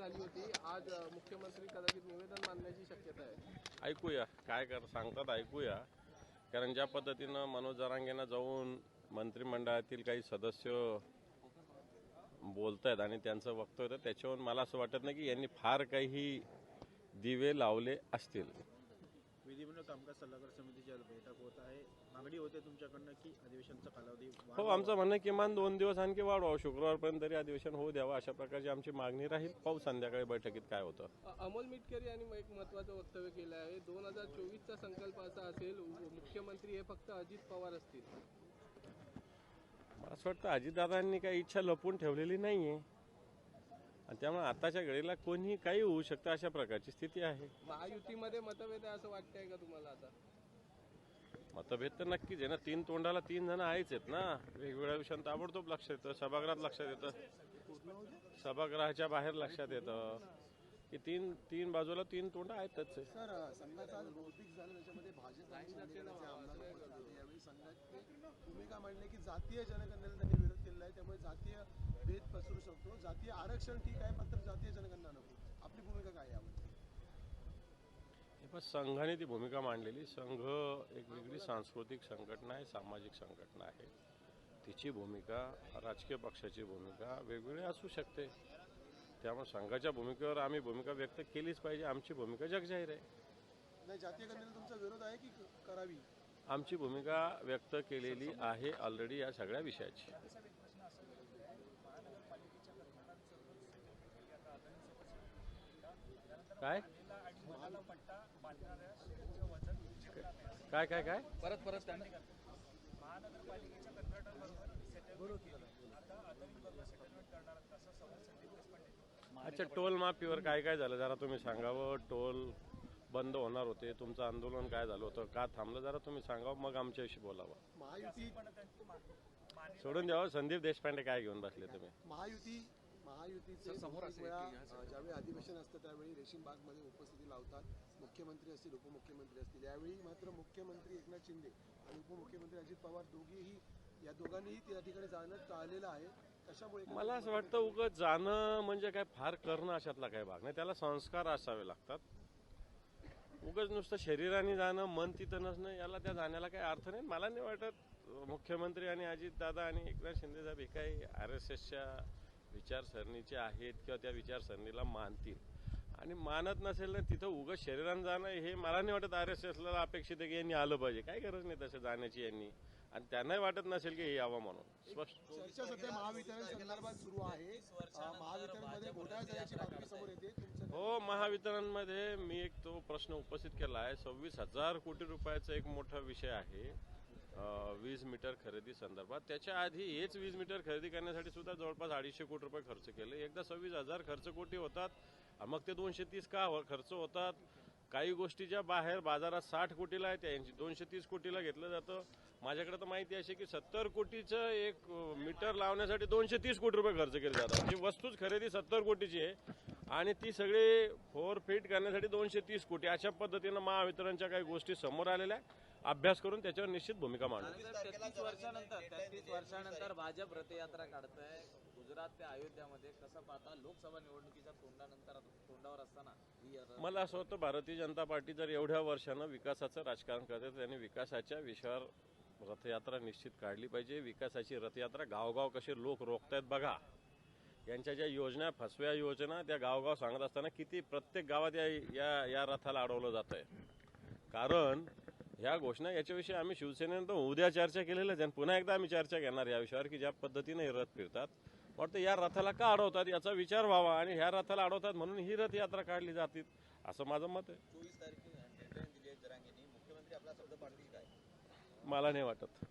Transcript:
झाली होती. आज मुख्यमंत्री कदाचित निवेदन मांडण्याची शक्यता आहे. ऐकूया. काय कर सांगतात ऐकूया. कारण ज्या पद्धतीनं मनोज जरांगेनं जाऊन मंत्रिमंडळातील काही सदस्य बोलत आहेत आणि त्यांचं वक्तव्य होतं त्याच्यावर मला असं वाटत नाही की यांनी फार काही दिवे लावले असतील. विधिमंडळ कामकाज सल्लागार समितीची आज बैठक होत आहे. मागणी होते तुमच्याकडनं की अधिवेशनाचा कालावधी हो. आमचं म्हणणं आहे किमान दोन दिवस आणखी वाढवावं. शुक्रवारपर्यंत तरी अधिवेशन होऊ द्यावं अशा प्रकारची आमची मागणी राहील. पाहू संध्याकाळी बैठकीत काय होतं? अमोल मिटकरी यांनी एक महत्वाचं वक्तव्य केलं आहे. दोन हजार चोवीसचा संकल्प असा असेल मुख्यमंत्री हे फक्त अजित पवार असतील. मला असं वाटतं अजितदादांनी काही इच्छा लपवून ठेवलेली नाहीये. आणि त्यामुळे आताच्या घडीला कोणीही काही होऊ शकतं अशा प्रकारची स्थिती आहे. महायुतीमध्ये मतभेद आहे असं वाटतंय का तुम्हाला आता? मतभेद तर नक्कीच आहे ना. तीन तोंडाला तीन जण आहेच आहेत ना. वेगवेगळ्या विषयांत ताबडतोब लक्षात येतं सभागृहात लक्षात येतं सभागृहाच्या बाहेर लक्षात येतं. की तीन तीन बाजूला तीन तोंड आहेतच. भूमिका मांडली की जातीय जनगणनेला त्यांनी विरोध केलेला आहे. त्यामुळे जातीय भेद पसरू शकतो. जातीय आरक्षण ठीक आहे मात्र जातीय जनगणना नको. आपली भूमिका काय आहे पण संघाने ती भूमिका मांडलेली. संघ एक वेगळी सांस्कृतिक संघटना आहे सामाजिक संघटना आहे. तिची भूमिका राजकीय पक्षाची भूमिका वेगवेगळी असू शकते. त्यामुळे संघाच्या भूमिकेवर आम्ही भूमिका व्यक्त केलीच पाहिजे. आमची भूमिका जगजाहीर आहे. नाही जातीय गणनेला तुमचा विरोध आहे की क- करावी? आमची भूमिका व्यक्त केलेली आहे ऑलरेडी या सगळ्या विषयाची. काय? काय काय काय? परत परत त्यांना. अच्छा टोल माफीवर काय काय झालं? जरा तुम्ही सांगावं. टोल बंद होणार होते. तुमचं आंदोलन काय झालं होतं? का थांबलं? जरा तुम्ही सांगावं. मग आमच्याशी बोलावं. महायुती सोडून द्यावं. संदीप देशपांडे काय घेऊन बसले तुम्ही? महायुती महायुतीचे अ, ज्यावेळी अधिवेशन असतं त्यावेळी रेशीम बागमध्ये उपस्थिती लावतात. मुख्यमंत्री असतील उपमुख्यमंत्री असतील. यावेळी मात्र मुख्यमंत्री एकनाथ शिंदे आणि उपमुख्यमंत्री अजित पवार दोघेही या दोघांनीही त्या ठिकाणी जाणं टाळलेलं आहे. कशामुळे मला असं वाटतं उगत जाणं म्हणजे काय फार करणं अशातला काय भाग नाही. त्याला संस्कार असावे लागतात. उगच नुसतं शरीराने जाणं मन तिथं नसणं याला त्या जाण्याला काही अर्थ नाही. मला नाही वाटत मुख्यमंत्री आणि अजितदादा आणि एकनाथ शिंदे साहेब हे काही आर एस एसच्या विचारसरणीचे आहेत किंवा त्या विचारसरणीला मानतील. आणि मानत नसेल ना तिथं उगच शरीरानं जाणं हे मला नाही वाटत आर एस एसला अपेक्षित आहे की यांनी आलं पाहिजे. काही गरज नाही तसं जाण्याची यांनी. आणि त्यांनाही वाटत नसेल की हे यावं म्हणून. स्पष्ट. चर्चा सध्या महावितरण संदर्भात सुरू आहे. अ, महावितरणमध्ये घोटाळा झाल्याची बातमी समोर येते. तुमचं हो महावितरणमध्ये मी एक तो प्रश्न उपस्थित केला आहे. सव्वीस हजार कोटी रुपयाचा एक मोठा विषय आहे. वीज मीटर खरेदी संदर्भात. त्याच्या आधी हेच वीज मीटर खरेदी करण्यासाठी सुद्धा जवळपास अडीचशे कोटी रुपये खर्च केले. एकदा सव्वीस हजार खर्च कोटी होतात. मग ते दोनशे तीस का हो- खर्च होतात? काही गोष्टीच्या बाहेर बाजारात साठ कोटीला आहे त्यांची दोनशे तीस कोटीला घेतलं जातं. माझ्याकडे तर माहिती अशी की सत्तर कोटीचं एक मीटर लावण्यासाठी दोनशे तीस कोटी रुपये खर्च केले जातात. म्हणजे वस्तूच खरेदी सत्तर कोटीची आहे. आणि ती सगळी फोर फिट करण्यासाठी दोनशे तीस कोटी. अशा पद्धतीनं महावितरणच्या काही गोष्टी समोर आलेल्या आहेत. अभ्यास करून त्याच्यावर निश्चित भूमिका मांडू. तेहतीस वर्षानंतर तेहतीस वर्षानंतर भाजप रथयात्रा काढतंय. गुजरात ते अयोध्यामध्ये कसं पाहता लोकसभा निवडणुकीच्या तोंडानंतर तोंडावर असताना मला असं वाटतं भारतीय जनता पार्टी जर एवढ्या वर्षानं विकासाचं राजकारण करते तर त्यांनी विकासाच्या विषयावर रथयात्रा निश्चित काढली पाहिजे. विकासाची रथयात्रा गावगाव कसे लोक रोखतायत बघा. यांच्या ज्या योजना फसव्या योजना त्या गावगाव सांगत असताना किती प्रत्येक गावात या या, या रथाला अडवलं जात आहे कारण ह्या घोषणा याच्याविषयी आम्ही शिवसेनेनं तर उद्या चर्चा केलेल्याच आहे आणि पुन्हा एकदा आम्ही चर्चा घेणार या विषयावर की ज्या पद्धतीने हे रथ फिरतात. वाटतं या रथाला का अडवतात याचा विचार व्हावा आणि ह्या रथाला अडवतात म्हणून ही रथयात्रा काढली जाते असं माझं मत आहे. मला नाही वाटत.